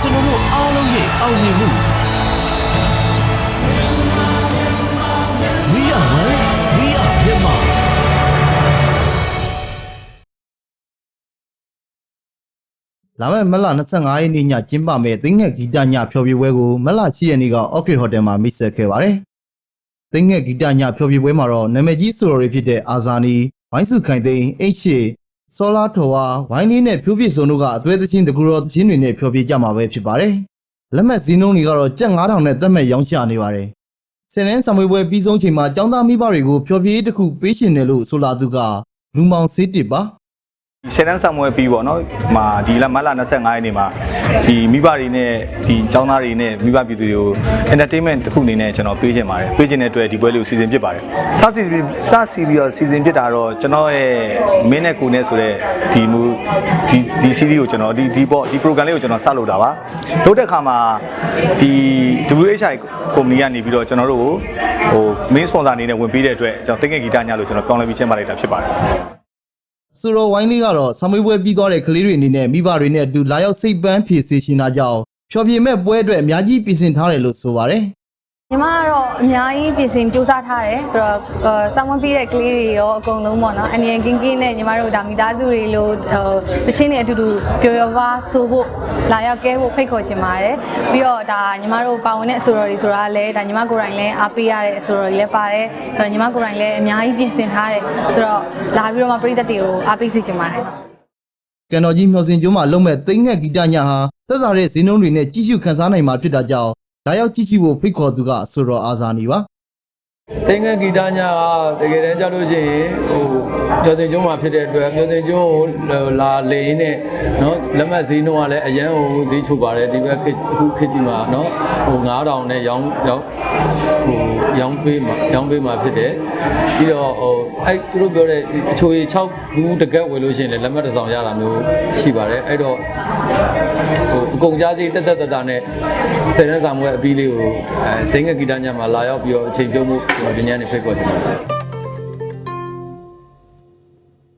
ကျွန်တော်တို့အားလုံးရဲ့အောင်မြင်မှု We are one we are Myanmar လာမယ့်မလ25ရက်နေ့ညကျင်းပမယ့်သိငှက်ဂီတညဖျော်ဖြေပွဲကိုမလ7ရက်နေ့က Orchid Hotel မှာမိတ်ဆက်ခဲ့ပါတယ်။သိငှက်ဂီတညဖျော်ဖြေပွဲမှာတော့နာမည်ကြီးဆိုတော်တွေဖြစ်တဲ့အာဇာနီ၊ဝိုင်းစုခိုင်သိန်း၊အိတ်ချေ စောလာထော်ဝါဝိုင်းလေးနဲ့ဖြိုးပြစုံတို့ကအသွဲသချင်းတကူတော်သချင်းတွေနဲ့ဖျော်ဖြေကြမှာပဲဖြစ်ပါတယ်။လက်မှတ်ဈေးနှုန်းတွေကတော့ကျပ်9000နဲ့သက်မဲ့ရောင်းချနေပါတယ်။ဆယ်နန်းဆံမွေပွဲပြီးဆုံးချိန်မှာចောင်းသားမိဘတွေကိုဖျော်ဖြေတစ်ခုပေးချင်တယ်လို့ဆိုလာသူကလူမောင်စေးတစ်ပါ ရှယ်တန်းဆံမွဲပြီးပေါ့နော်။မာဒီလမတ်လ25ရက်နေ့မှာဒီမိဘတွေနဲ့ဒီចောင်းသားတွေနဲ့မိဘပြည်သူတွေကို entertainment တစ်ခုအနေနဲ့ကျွန်တော်ပေးချင်ပါတယ်။ပေးချင်တဲ့အတွက်ဒီပွဲလေးကိုစီစဉ်ဖြစ်ပါတယ်။စစီပြီးစစီပြီးတော့စီစဉ်ဖြစ်တာတော့ကျွန်တော်ရဲ့မင်းနဲ့ကိုနဲ့ဆိုတဲ့ဒီမူဒီဒီ series ကိုကျွန်တော်ဒီဒီပေါ့ဒီ program လေးကိုကျွန်တော်စလုပ်တာပါ။လုပ်တဲ့အခါမှာဒီ WHI ကုမ္ပဏီကနေပြီးတော့ကျွန်တော်တို့ကိုဟို main sponsor အနေနဲ့ဝင်ပေးတဲ့အတွက်ကျွန်တော်တင်ငယ်ဂီတညလို့ကျွန်တော်ပြောင်းလဲပြီးချင်းပါလိုက်တာဖြစ်ပါတယ်။ ဆိုတော့ဝိုင်းလေးကတော့ဆမွေးပွဲပြီးသွားတဲ့ကလေးတွေအနေနဲ့မိဘတွေနဲ့အတူလာရောက်စိတ်ပန်းဖြည့်စေချင်တာကြောင့်ဖျော်ဖြေမဲ့ပွဲအတွက်အများကြီးပြင်ဆင်ထားတယ်လို့ဆိုပါတယ် ညီမကတော့အများကြီးပြင်ဆင်ကြိုးစားထားတယ်ဆိုတော့အာဆောင်းမပြီးတဲ့ကလေးတွေရောအကုန်လုံးပေါ့နော်အန်နီယန်ကင်းကင်းနဲ့ညီမတို့ဒါမိသားစုတွေလို့ဟိုတချင်းတွေအတူတူပျော်ပျော်ပါဆိုဖို့လာရောက်ကဲဖို့ဖိတ်ခေါ်ချင်ပါတယ်ပြီးတော့ဒါညီမတို့ပါဝင်တဲ့အဆိုတော်တွေဆိုတာလည်းဒါညီမကိုယ်တိုင်လည်းအားပေးရတဲ့အဆိုတော်တွေလည်းပါတယ်ဆိုတော့ညီမကိုယ်တိုင်လည်းအများကြီးပြင်ဆင်ထားတယ်ဆိုတော့လာပြီးတော့မှပရိသတ်တွေကိုအားပေးစေချင်ပါတယ်။ကန်တော်ကြီးမျော်စင်ကျိုးမှာလုံမဲ့သိင္ငက်ဂီတညဟာသက်သာတဲ့ဈေးနှုန်းတွေနဲ့ကြီးစုခန်းစားနိုင်မှာဖြစ်တာကြောင့် လာရောက်ကြည့်ကြည့်ဖို့ဖိတ်ခေါ်သူကဆိုတော့အာဇာနီပါ သင်္ကန်းဂီတညာကတကယ်တမ်းကြောက်လို့ရှိရင်ဟိုမြို့သိမ်ကျွန်းမှာဖြစ်တဲ့အတွက်မြို့သိမ်ကျွန်းကိုလာလေရင်းနဲ့နော်လက်မှတ်ဈေးနှုန်းကလည်းအရန်ဟိုဈေးချိုပါတယ်ဒီဘက်ခေတ်အခုခေတ်ကြီးမှာနော်ဟို9000နဲ့ရောင်းရောင်းဟိုရောင်းပေးမှာရောင်းပေးမှာဖြစ်တယ်ပြီးတော့ဟိုအဲ့သူတို့ပြောတဲ့အချိုကြီး6ဘူးတကက်ဝယ်လို့ရှိရင်လည်းလက်မှတ်တစ်စောင်ရတာမျိုးရှိပါတယ်အဲ့တော့ဟိုအကုန်ကြားကြီးတက်တက်တတာနဲ့ဆယ်ရန်စာမွေးအပီးလေးကိုအဲသင်္ကန်းဂီတညာမှာလာရောက်ပြီးတော့အချိန်ပြုံးမှုကျွန်တော်ဒီညနေဖိတ်ခေါ်ချင်ပါတယ်